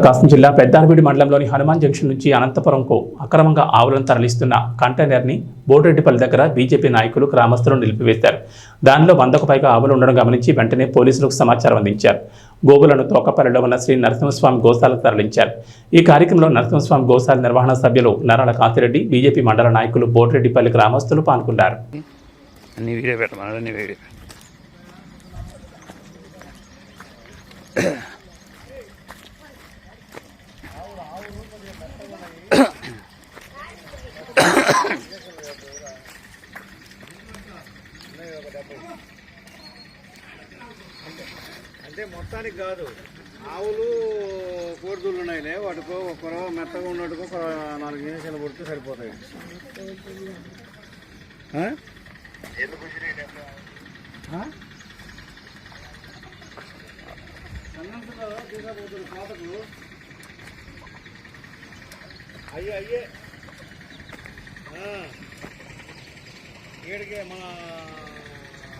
ప్రకాశం జిల్లా పెద్దారవీడి మండలంలోని హనుమాన్ జంక్షన్ నుంచి అనంతపురంకు అక్రమంగా ఆవులను తరలిస్తున్న కంటైనర్ని బోటరెడ్డిపల్లి దగ్గర బీజేపీ నాయకులు గ్రామస్తులు నిలిపివేశారు. దానిలో వందకు పైగా ఆవులు ఉండడం గమనించి వెంటనే పోలీసులకు సమాచారం అందించారు. గోవులను తోకపల్లిలో ఉన్న శ్రీ నరసింహస్వామి గోశాలకు తరలించారు. ఈ కార్యక్రమంలో నరసింహస్వామి గోశాల నిర్వహణ సభ్యులు నరాల కాంతిరెడ్డి బీజేపీ మండల నాయకులు బోటరెడ్డిపల్లి గ్రామస్తులు పాల్గొన్నారు. Yeah. అంటే మొత్తానికి కాదు. ఆవులు కోడిదూళ్ళు ఉన్నాయిలే. వాటికో ఒకరో మెత్తగా ఉన్నట్టుకో ఒక నాలుగు నిమిషాలు పడితే సరిపోతాయి. అయ్యే అయ్యే. ఆ. ఈడికి మన